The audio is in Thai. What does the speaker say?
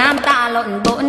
น้ำตาหล่นบน